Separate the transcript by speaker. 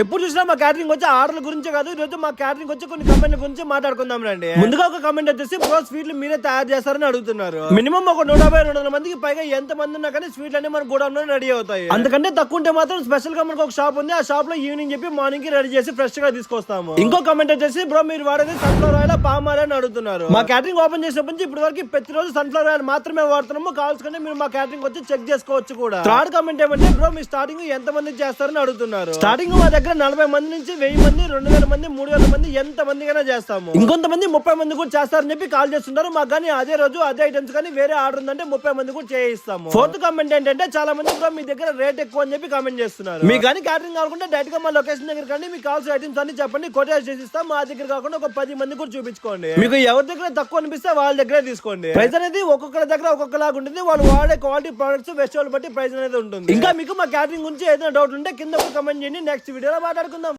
Speaker 1: ఎప్పుడు చూసినా మా క్యాటరింగ్ వచ్చి ఆర్డర్ల గురించే కాదు ఈ రోజు మా క్యాటరింగ్ వచ్చి కొన్ని కమెంట్ల గురించి మాట్లాడుకుందాం రండి. ముందుగా ఒక కమెంట్ వచ్చేసి బ్రో స్వీట్లు మీరే తయారు చేస్తారని అడుగుతున్నారు. మినిమం ఒక నూట యాభై రెండు వందల మందికి పైగా ఎంత మంది ఉన్నా కానీ స్వీట్లు అన్ని మన గోడౌన్లో రెడీ అవుతాయి. అందుకంటే తక్కువ ఉంటే మాత్రం స్పెషల్గా మనకు ఒక షాప్ ఉంది. ఆ షాప్లో ఈవినింగ్ చెప్పి మార్నింగ్కి రెడీ చేసి ఫ్రెష్గా తీసుకొస్తాము. ఇంకో కమెంట్ వచ్చేసి బ్రో మీరు వాడేది సన్ఫ్లవర్ ఆయిల్ పామ్ ఆయిల్ అని అడుగుతున్నారు. మా క్యాటరింగ్ ఓపెన్ చేసినప్పటి నుంచి ఇప్పటి వరకు ప్రతిరోజు సన్ఫ్లవర్ ఆయిల్ మాత్రమే వాడుతున్నాము. కావాల్సుకుంటే మీరు మా క్యాటరింగ్ వచ్చి చెక్ చేసుకోవచ్చు కూడా. థర్డ్ కమెంట్ ఏమంటే బ్రో మీ స్టార్టింగ్ ఎంత మంది చేస్తారని అడుగుతున్నారు. స్టార్టింగ్ మా దగ్గర నలభై మంది నుంచి వెయ్యి మంది రెండు వేల మంది మూడు వేల మంది ఎంత మందికైనా చేస్తాము. ఇంకొంతమంది ముప్పై మంది కూడా చేస్తారని చెప్పి కాల్ చేస్తుంటారు. మాకు కానీ అదే రోజు అదే ఐటమ్స్ కానీ వేరే ఆర్డర్ ఉందంటే ముప్పై మంది కూడా చేయిస్తాము. ఫోర్త్ కామెంట్ ఏంటంటే చాలా మంది బ్రో మీ దగ్గర రేట్ ఎక్కువ అని చెప్పి కామెంట్ చేస్తున్నారు. మీ కానీ క్యాటరింగ్ కాకుండా డైరెక్ట్గా మా లొకేషన్ దగ్గర కానీ మీకు కావాల్సిన ఐటమ్స్ అన్ని చెప్పండి కొటేజ్ చేసి ఇస్తాం. మా దగ్గర కాకుండా ఒక పది మంది కూడా చూపించుకోండి. మీకు ఎవరి దగ్గర తక్కువ అనిపిస్తే వాళ్ళ దగ్గరే తీసుకోండి. ప్రైస్ అనేది ఒక్కొక్కరి దగ్గర ఒక్కొక్కలాగా ఉంటుంది. వాళ్ళు వాడే క్వాలిటీ ప్రొడక్ట్స్ ఫెస్టివల్ బట్టి ప్రైస్ అనేది ఉంటుంది. ఇంకా మీకు మా క్యాటరింగ్ గురించి ఏదైనా డౌట్ ఉంటే కింద కమెంట్ చేయండి. నెక్స్ట్ వీడియోలో మాట్లాడుకుందాం